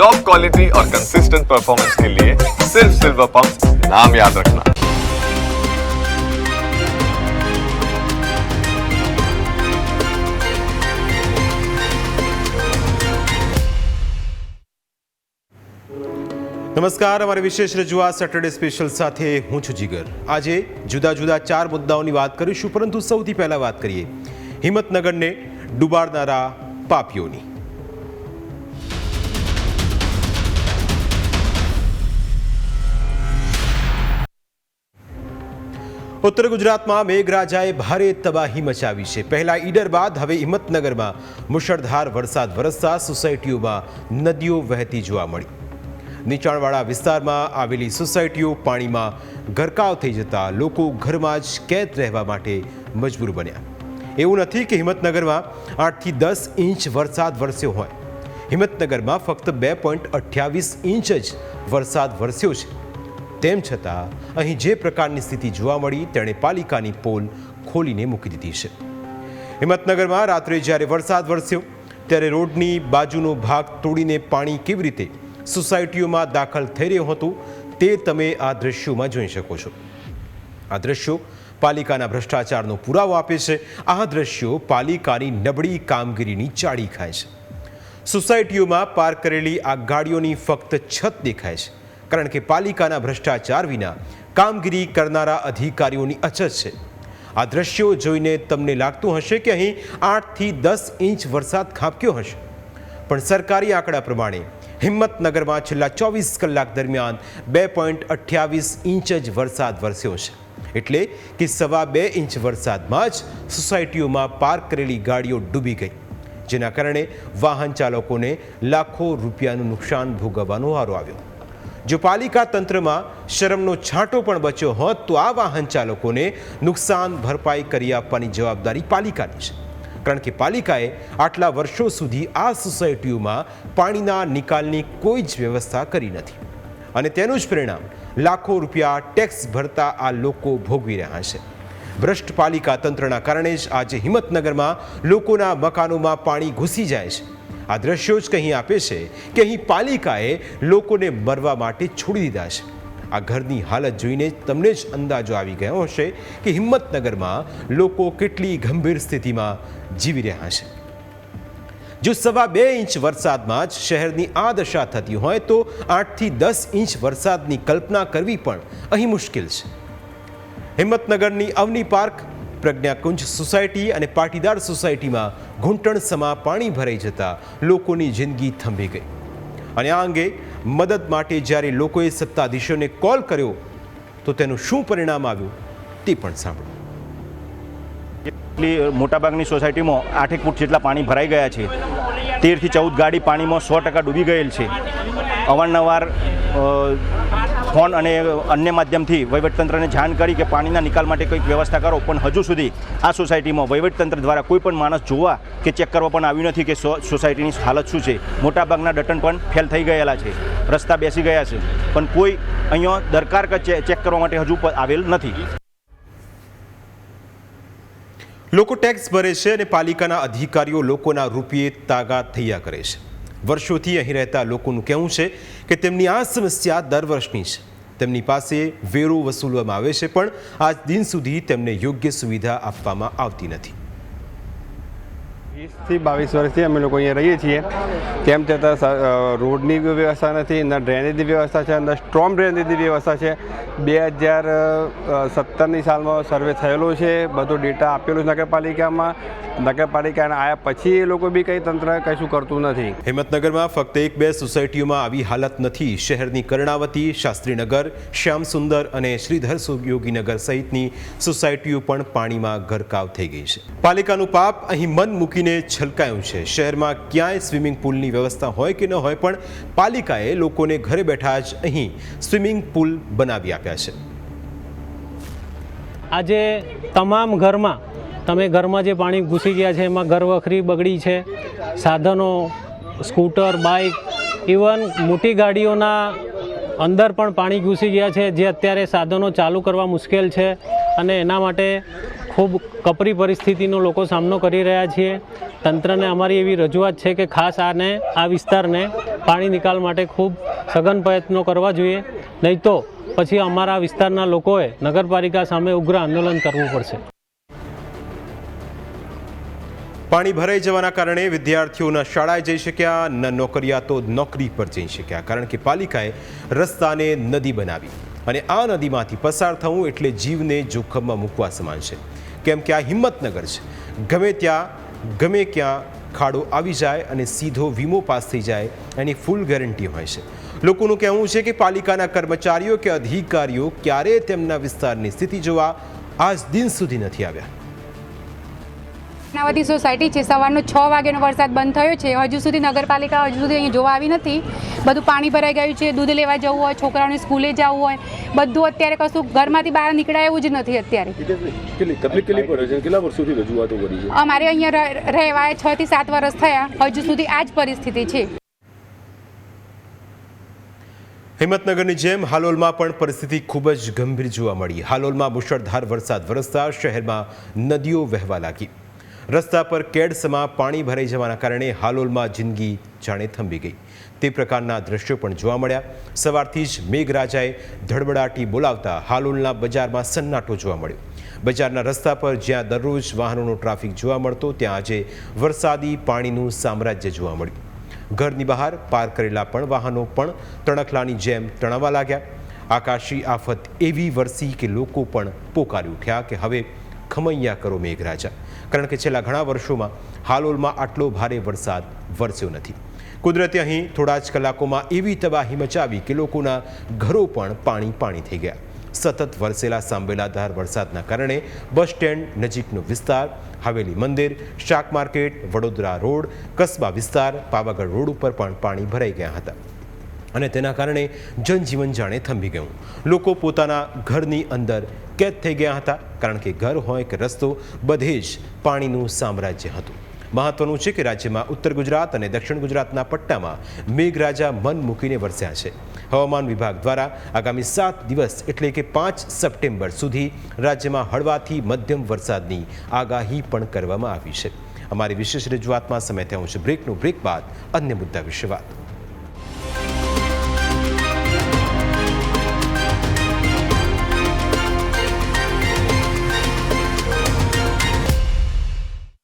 Top quality और consistent performance के लिए सिर्फ सिल्वर पंप नाम याद रखना નમસ્કાર અમારી વિશેષ રજૂઆત સેટરડે સ્પેશિયલ સાથે હું છું જીગર આજે જુદા જુદા ચાર મુદ્દાઓની વાત કરીશું પરંતુ સૌથી પહેલા વાત કરીએ હિંમતનગરને ડૂબાડનારા પાપીઓની ઉત્તર ગુજરાતમાં મેઘરાજાએ ભારે તબાહી મચાવી છે. પહેલા ઈડર બાદ હવે હિંમતનગરમાં મુશળધાર વરસાદ વરસતા સોસાયટીઓમાં નદીઓ વહેતી જોવા મળી. નીચાણવાળા વિસ્તારમાં આવેલી સોસાયટીઓ પાણીમાં ગરકાવ થઈ જતા લોકો ઘરમાં જ કેદ રહેવા માટે મજબૂર બન્યા. એવું નથી કે હિંમતનગરમાં આઠથી દસ ઇંચ વરસાદ વરસ્યો હોય. હિંમતનગરમાં ફક્ત બે પોઈન્ટ અઠ્યાવીસ ઇંચ જ વરસાદ વરસ્યો છે. તેમ છતાં, અહીં જે પ્રકારની સ્થિતિ જોવા મળી, તેણે પાલિકાની પોલ ખોલીને મૂકી દીધી છે. હિંમતનગરમાં રાત્રે જ્યારે વરસાદ વરસ્યો, ત્યારે રોડની બાજુનો ભાગ તોડીને પાણી કેવી રીતે સોસાયટીઓમાં દાખલ થઈ રહ્યું હતું, તે તમે આ દ્રશ્યોમાં જોઈ શકો છો. આ દ્રશ્યો પાલિકાના ભ્રષ્ટાચારનો પુરાવો આપે છે. આ દ્રશ્યો પાલિકાની નબળી કામગીરીની ચાડી ખાય છે. સોસાયટીઓમાં પાર્ક કરેલી આ ગાડીઓની ફક્ત છત દેખાય છે. કારણ કે પાલિકાના ભ્રષ્ટાચાર વિના કામગીરી કરનારા અધિકારીઓની અછત છે. આ દ્રશ્યો જોઈને તમને લાગતું હશે કે અહીં આઠથી દસ ઇંચ વરસાદ ખાબક્યો હશે. પણ સરકારી આંકડા પ્રમાણે હિંમતનગરમાં છેલ્લા ચોવીસ કલાક દરમિયાન બે પોઈન્ટ અઠ્યાવીસ ઇંચ જ વરસાદ વરસ્યો છે. એટલે કે સવા બે ઇંચ વરસાદમાં જ સોસાયટીઓમાં પાર્ક કરેલી ગાડીઓ ડૂબી ગઈ. જેના કારણે વાહન ચાલકોને લાખો રૂપિયાનું નુકસાન ભોગવવાનો વારો આવ્યો. જો પાલિકા તંત્રમાં શરમનો છાંટો પણ બચ્યો હોત, તો આ વાહન ચાલકોને નુકસાન ભરપાઈ કરી આપવાની જવાબદારી પાલિકાની છે. કારણ કે પાલિકાએ આટલા વર્ષો સુધી આ સોસાયટીઓમાં પાણીના નિકાલની કોઈ જ વ્યવસ્થા કરી નથી. અને તેનું જ પરિણામ લાખો રૂપિયા ટેક્સ ભરતા આ લોકો ભોગવી રહ્યા છે. ભ્રષ્ટ પાલિકા તંત્રના કારણે જ આજે હિંમતનગરમાં લોકોના મકાનોમાં પાણી ઘૂસી જાય છે. આ દ્રશ્યો જ કહી આપે છે કે અહીં પાલિકાએ લોકોને મરવા માટે છોડી દીધા છે. આ ઘરની હાલત જોઈને તમને જ અંદાજો આવી ગયો હશે કે હિંમતનગરમાં લોકો કેટલી ગંભીર સ્થિતિમાં જીવી રહ્યા છે. જો સવા બે ઇંચ વરસાદમાં જ શહેરની આ દશા થતી હોય તો આઠથી દસ ઇંચ વરસાદની કલ્પના કરવી પણ અહીં મુશ્કેલ છે. હિંમતનગરની અવની પાર્ક પ્રજ્ઞાકુંજ સોસાયટી અને પાટીદાર સોસાયટીમાં ઘૂંટણ સમા પાણી ભરાઈ જતા લોકોની જિંદગી થંભી ગઈ. અને આ અંગે મદદ માટે જ્યારે લોકોએ સત્તાધીશોને કોલ કર્યો, તો તેનું શું પરિણામ આવ્યું તે પણ સાંભળો. એટલી મોટાભાગની સોસાયટીમાં આઠેક ફૂટ જેટલા પાણી ભરાઈ ગયા છે. તેરથી ચૌદ ગાડી પાણીમાં સો ટકા ડૂબી ગયેલ છે. અવારનવાર ફોન અને અન્ય માધ્યમથી વહીવટતંત્રને જાણ કરી કે પાણીના નિકાલ માટે કંઈક વ્યવસ્થા કરો, પણ હજુ સુધી આ સોસાયટીમાં વહીવટતંત્ર દ્વારા કોઈ પણ માણસ જોવા કે ચેક કરવા પણ આવ્યું નથી કે સોસાયટીની હાલત શું છે. મોટાભાગના ડટન પણ ફેલ થઈ ગયેલા છે. રસ્તા બેસી ગયા છે. પણ કોઈ અહીંયા દરકાર ચેક કરવા માટે હજુ આવેલ નથી. લોકો ટેક્સ ભરે છે અને પાલિકાના અધિકારીઓ લોકોના રૂપિયે તાગા થયા કરે છે. વર્ષોથી અહીં રહેતા લોકોનું કહેવું છે કે તેમની આ સમસ્યા દર વર્ષની છે. તેમની પાસે વેરો વસૂલવામાં આવે છે, પણ આજ દિન સુધી તેમને યોગ્ય સુવિધા આપવામાં આવતી નથી. વીસથી બાવીસ વર્ષથી અમે લોકો અહીંયા રહીએ છીએ. તેમ છતાં રોડની વ્યવસ્થા નથી, ના ડ્રેનેજની વ્યવસ્થા છે, ન સ્ટ્રોમ ડ્રેનેજની વ્યવસ્થા છે. બે હજાર સત્તરની સાલમાં સર્વે થયેલો છે, બધો ડેટા આપેલો છે નગરપાલિકામાં. નગરપાલિકાને આવ્યા પછી એ લોકો બી કંઈ તંત્ર કશું કરતું નથી. હિંમતનગરમાં ફક્ત એક બે સોસાયટીઓમાં આવી હાલત નથી. શહેરની કર્ણાવતી, શાસ્ત્રીનગર, શ્યામસુંદર અને શ્રીધર યોગીનગર સહિતની સોસાયટીઓ પણ પાણીમાં ગરકાવ થઈ ગઈ છે. પાલિકાનું પાપ અહીં મન મૂકીને છલકાયું છે. શહેરમાં ક્યાંય સ્વિમિંગ પુલની વ્યવસ્થા હોય કે ન હોય પણ પાલિકાએ લોકોને ઘરે બેઠા જ અહીં સ્વિમિંગ પુલ બનાવી આપ્યા છે. આજે તમામ ઘરમાં, તમે ઘરમાં જે પાણી ઘૂસી ગયા છે, એમાં ઘરવખરી બગડી છે, સાધનો, સ્કૂટર, બાઇક, ઇવન મોટી ગાડીઓના અંદર પણ પાણી ઘૂસી ગયા છે, જે અત્યારે સાધનો ચાલુ કરવા મુશ્કેલ છે અને એના માટે ખૂબ કપરી પરિસ્થિતિનો લોકો સામનો કરી રહ્યા છીએ. તંત્રને અમારી એવી રજૂઆત છે કે ખાસ આને, આ વિસ્તારને પાણી નિકાલ માટે ખૂબ સઘન પ્રયત્નો કરવા જોઈએ. નહીં તો પછી અમારા વિસ્તારના લોકોએ નગરપાલિકા સામે ઉગ્ર આંદોલન કરવું પડશે. પાણી ભરાઈ જવાના કારણે વિદ્યાર્થીઓના શાળાએ જઈ શક્યા, ન નોકરિયાતો નોકરી પર જઈ શક્યા, કારણ કે પાલિકાએ રસ્તાને નદી બનાવી અને આ નદીમાંથી પસાર થવું એટલે જીવને જોખમમાં મૂકવા સમાન છે. કેમ કે આ હિંમતનગર છે. ગમે ત્યાં, ગમે ક્યાં ખાડો આવી જાય અને સીધો વીમો પાસ થઈ જાય, એની ફૂલ ગેરંટી હોય છે. લોકોનું કહેવું છે કે પાલિકાના કર્મચારીઓ કે અધિકારીઓ ક્યારેય તેમના વિસ્તારની સ્થિતિ જોવા આજ દિન સુધી નથી આવ્યા. નાવતી સોસાયટી છે. સવારનો છ વાગ્યાનો વરસાદ બંધ થયો છે. હજુ સુધી નગરપાલિકા હજુ સુધી અહીં જોવા આવી નથી. બધું પાણી ભરાઈ ગયું છે. દૂધ લેવા જવું હોય છોકરાઓને સ્કૂલે જવું હોય બધું અત્યારે કશું ઘરમાંથી બહાર નીકળાય એવું જ નથી અત્યારે. અમારે અહીંયા રહેવા છ થી સાત વર્ષ થયા. હજુ સુધી આ જ પરિસ્થિતિ છે. હિંમતનગરની જેમ હાલોલમાં પણ પરિસ્થિતિ ખૂબ જ ગંભીર જોવા મળી. હાલોલમાં મુશળધાર વરસાદ વરસતા શહેરમાં નદીઓ વહેવા લાગી. રસ્તા પર કેડસમાં પાણી ભરાઈ જવાના કારણે હાલોલમાં જિંદગી જાણે થંભી ગઈ. તે પ્રકારના દ્રશ્યો પણ જોવા મળ્યા. સવારથી જ મેઘરાજાએ ધડબડાટી બોલાવતા હાલોલના બજારમાં સન્નાટો જોવા મળ્યો. બજારના રસ્તા પર જ્યાં દરરોજ વાહનોનો ટ્રાફિક જોવા મળતો, ત્યાં આજે વરસાદી પાણીનું સામ્રાજ્ય જોવા મળ્યું. ઘરની બહાર પાર્ક કરેલા પણ વાહનો પણ તણખલાની જેમ તણાવા લાગ્યા. આકાશી આફત એવી વરસી કે લોકો પણ પોકારી ઉઠ્યા કે હવે ખમૈયા કરો મેઘરાજા. કારણ કે છેલ્લા ઘણા વર્ષોમાં હાલોલમાં આટલો ભારે વરસાદ વરસ્યો નથી. કુદરતે અહીં થોડા જ કલાકોમાં એવી તબાહી મચાવી કે લોકોના ઘરો પણ પાણી પાણી થઈ ગયા. સતત વરસેલા સાંબેલાધાર વરસાદના કારણે બસ સ્ટેન્ડ નજીકનો વિસ્તાર, હવેલી મંદિર, શાક માર્કેટ, વડોદરા રોડ, કસ્બા વિસ્તાર, પાવાગઢ રોડ ઉપર પણ પાણી ભરાઈ ગયા હતા. અને તેના કારણે જનજીવન જાણે થંભી ગયું. લોકો પોતાના ઘરની અંદર કેદ થઈ ગયા હતા, કારણ કે ઘર હોય કે રસ્તો, બધે જ પાણીનું સામ્રાજ્ય હતું. મહત્વનું છે કે રાજ્યમાં ઉત્તર ગુજરાત અને દક્ષિણ ગુજરાતના પટ્ટામાં મેઘરાજા મન મૂકીને વરસ્યા છે. હવામાન વિભાગ દ્વારા આગામી સાત દિવસ એટલે કે પાંચ સપ્ટેમ્બર સુધી રાજ્યમાં હળવાથી મધ્યમ વરસાદની આગાહી પણ કરવામાં આવી છે. અમારી વિશેષ રજૂઆતમાં સમય થયો છે. બ્રેકનું બ્રેક બાદ અન્ય મુદ્દા વિશે વાત.